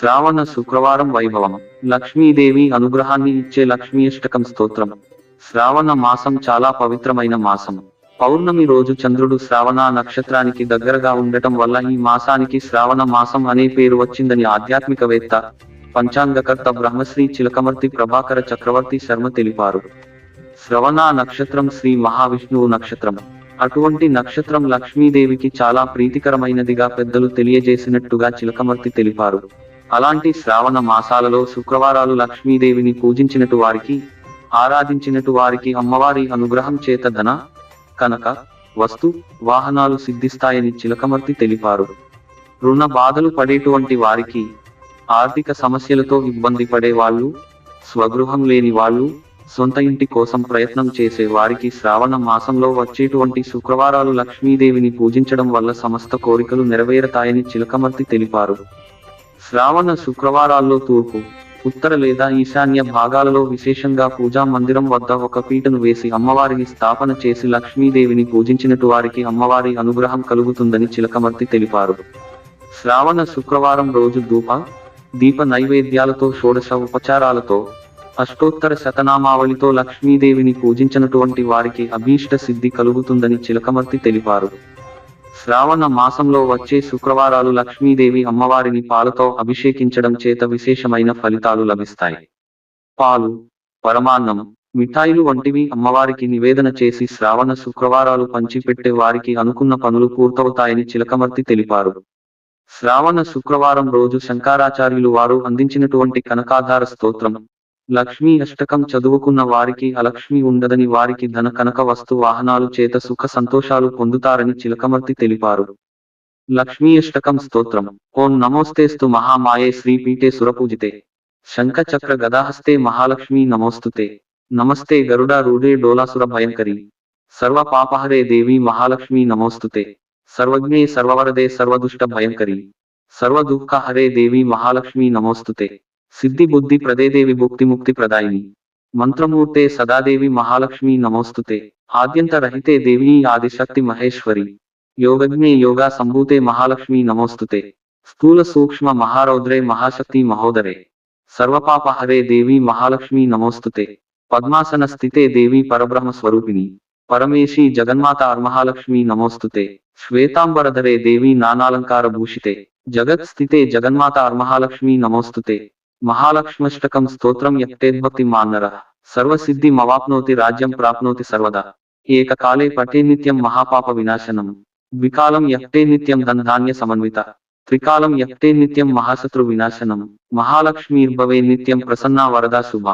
శ్రావణ శుక్రవారం వైభవం. లక్ష్మీదేవి అనుగ్రహాన్ని ఇచ్చే లక్ష్మీయష్టకం స్తోత్రం. శ్రావణ మాసం చాలా పవిత్రమైన మాసం. పౌర్ణమి రోజు చంద్రుడు శ్రావణ నక్షత్రానికి దగ్గరగా ఉండటం వల్ల ఈ మాసానికి శ్రావణ మాసం అనే పేరు వచ్చిందని ఆధ్యాత్మికవేత్త పంచాంగకర్త బ్రహ్మశ్రీ చిలకమర్తి ప్రభాకర చక్రవర్తి శర్మ తెలిపారు. శ్రవణ నక్షత్రం శ్రీ మహావిష్ణువు నక్షత్రం. అటువంటి నక్షత్రం లక్ష్మీదేవికి చాలా ప్రీతికరమైనదిగా పెద్దలు తెలియజేసినట్టుగా చిలకమర్తి తెలిపారు. అలాంటి శ్రావణ మాసాలలో శుక్రవారాలు లక్ష్మీదేవిని పూజించినటు వారికి ఆరాధించినటు వారికి అమ్మవారి అనుగ్రహం చేత ధన కనక వస్తు వాహనాలు సిద్ధిస్తాయని చిలకమర్తి తెలిపారు. రుణ బాధలు పడేటువంటి వారికి ఆర్థిక సమస్యలతో ఇబ్బంది పడే వాళ్ళు స్వగృహం లేని వాళ్ళు సొంత ఇంటి కోసం ప్రయత్నం చేసే వారికి శ్రావణ మాసంలో వచ్చేటువంటి శుక్రవారాలు లక్ష్మీదేవిని పూజించడం వల్ల సమస్త కోరికలు నెరవేరతాయని చిలకమర్తి తెలిపారు. శ్రావణ శుక్రవారాల్లో తూర్పు ఉత్తర లేదా ఈశాన్య భాగాలలో విశేషంగా పూజా మందిరం వద్ద ఒక పీటను వేసి అమ్మవారిని స్థాపన చేసి లక్ష్మీదేవిని పూజించినటు వారికి అమ్మవారి అనుగ్రహం కలుగుతుందని చిలకమర్తి తెలిపారు. శ్రావణ శుక్రవారం రోజు ధూప దీప నైవేద్యాలతో షోడశ ఉపచారాలతో అష్టోత్తర శతనామావళితో లక్ష్మీదేవిని పూజించినటువంటి వారికి అభీష్ట సిద్ధి కలుగుతుందని చిలకమర్తి తెలిపారు. శ్రావణ మాసంలో వచ్చే శుక్రవారాలు లక్ష్మీదేవి అమ్మవారిని పాలతో అభిషేకించడం చేత విశేషమైన ఫలితాలు లభిస్తాయి. పాలు పరమాన్నం మిఠాయిలు వంటివి అమ్మవారికి నివేదన చేసి శ్రావణ శుక్రవారాలు పంచిపెట్టే వారికి అనుకున్న పనులు పూర్తవుతాయని చిలకమర్తి తెలిపారు. శ్రావణ శుక్రవారం రోజు శంకరాచార్యులు వారు అందించినటువంటి కనకాధార స్తోత్రం లక్ష్మీ అష్టకం చదువుకున్న వారికి అలక్ష్మి ఉండదని వారికి ధన కనక వస్తు వాహనాలు చేత సుఖ సంతోషాలు పొందుతారని చిలకమర్తి తెలిపారు. లక్ష్మీ అష్టకం స్తోత్రం. ఓం నమోస్తేస్తు మహామాయే శ్రీపీఠే సురపూజితే శంఖ చక్ర గదాహస్తే మహాలక్ష్మీ నమోస్తుతే. నమస్తే గరుడ రూఢే డోలాసుర భయంకరి. సర్వ పాపహరే దేవి మహాలక్ష్మీ నమోస్తుతే. సర్వజ్ఞే సర్వవరదే సర్వదుష్ట భయంకరి. సర్వదుఃఖ హరే దేవి మహాలక్ష్మీ నమోస్తుతే. సిద్ధి బుద్ధి ప్రదేదేవి భుక్తి ముక్తి ప్రదాయిని మంత్రమూర్తే సదాదేవి మహాలక్ష్మీ నమోస్తుతే ఆద్యంత రహితే దేవీ ఆదిశక్తి మహేశ్వరి యోగజ్ఞే యోగా సంభూతే మహాలక్ష్మీ నమోస్తుతే స్థూల సూక్ష్మ మహారౌద్రే మహాశక్తి మహోదరే సర్వపాప హరే దేవి మహాలక్ష్మీ నమోస్తుతే పద్మాసన స్థితే దేవి పరబ్రహ్మ స్వరూపిణి పరమేశి జగన్మాత అర్మహాలక్ష్మీ నమోస్తుతే శ్వేతాంబరధరే దేవి నానాలంకార భూషితే జగత్ స్థితే జగన్మాత అర్మహాలక్ష్మీ నమోస్తుతే మహాలక్ష్మష్టకం స్తోత్రం యక్తేద్భక్తి మాన్నర. సర్వసిద్ధి మవాప్నోతి రాజ్యం ప్రాప్నోతి సర్వదా. ఏకకాలే పఠే నిత్యం మహాపాప వినాశనం. ద్వికాలం యక్తే నిత్యం ధనధాన్య సమన్విత. త్రికాలం యక్తే నిత్యం మహాశత్రు వినాశనం. మహాలక్ష్మీర్భవే నిత్యం ప్రసన్నా వరదా శుభ.